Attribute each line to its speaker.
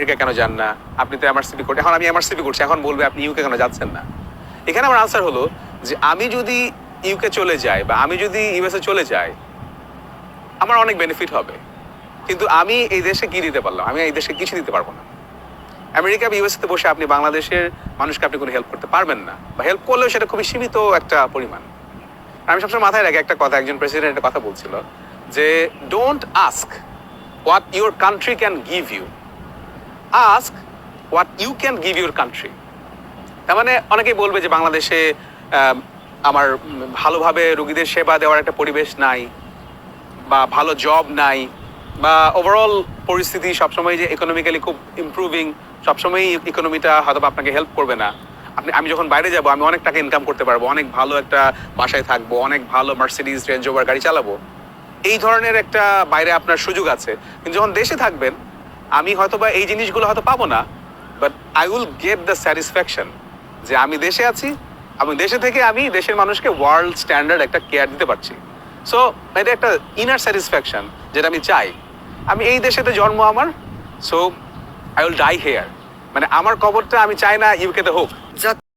Speaker 1: America কেন যান না? আপনি তো এমআরসিপি করতে এখন আমি এমআরসিপি করছি, এখন বলবে আপনি ইউকে কেন যাচ্ছেন না? এখানে আমার আনসার হলো যে আমি যদি ইউকে চলে যাই বা আমি যদি ইউএসএ চলে যাই, আমার অনেক বেনিফিট হবে। কিন্তু আমি এই দেশে কি দিতে পারলাম? আমি এই দেশে কিছু দিতে পারব না। আমেরিকা বা ইউএসএতে বসে আপনি বাংলাদেশের মানুষকে আপনি কোনো হেল্প করতে পারবেন না বা হেল্প করলেও সেটা খুবই সীমিত একটা পরিমাণ। আমি সবসময় মাথায় রাখি, একটা কথা, একজন প্রেসিডেন্ট একটা কথা বলছিল যে don't ask what your country can give you ask what you can give your country তার মানে অনেকেই বলবে যে বাংলাদেশে আমার ভালোভাবে রুগীদের সেবা দেওয়ার একটা পরিবেশ নাই বা ভালো জব নাই বা ওভারঅল পরিস্থিতি সবসময় যে ইকোনমিক্যালি খুব ইমপ্রুভিং সবসময়ই ইকোনমিটা হয়তো আপনাকে হেল্প করবে না। আপনি, আমি যখন বাইরে যাব, আমি অনেক টাকা ইনকাম করতে পারব, অনেক ভালো একটা বাসায় থাকব, অনেক ভালো মার্সিডিজ রেঞ্জ ওভার গাড়ি চালাবো। এই ধরনের একটা বাইরে আপনার সুযোগ আছে। কিন্তু যখন দেশে থাকবেন আমি হয়তো বা এই জিনিসগুলো হয়তো পাবো না but I will get the satisfaction যে আমি দেশে আছি, আমি দেশে থেকে আমি দেশের মানুষকে ওয়ার্ল্ড স্ট্যান্ডার্ড একটা কেয়ার দিতে পারছি। সো এটা একটা ইনার স্যাটিসফ্যাকশন যেটা আমি চাই। আমি এই দেশেতে জন্ম আমার so I will die here মানে আমার কবরটা আমি চাই না ইউকেতে হোক।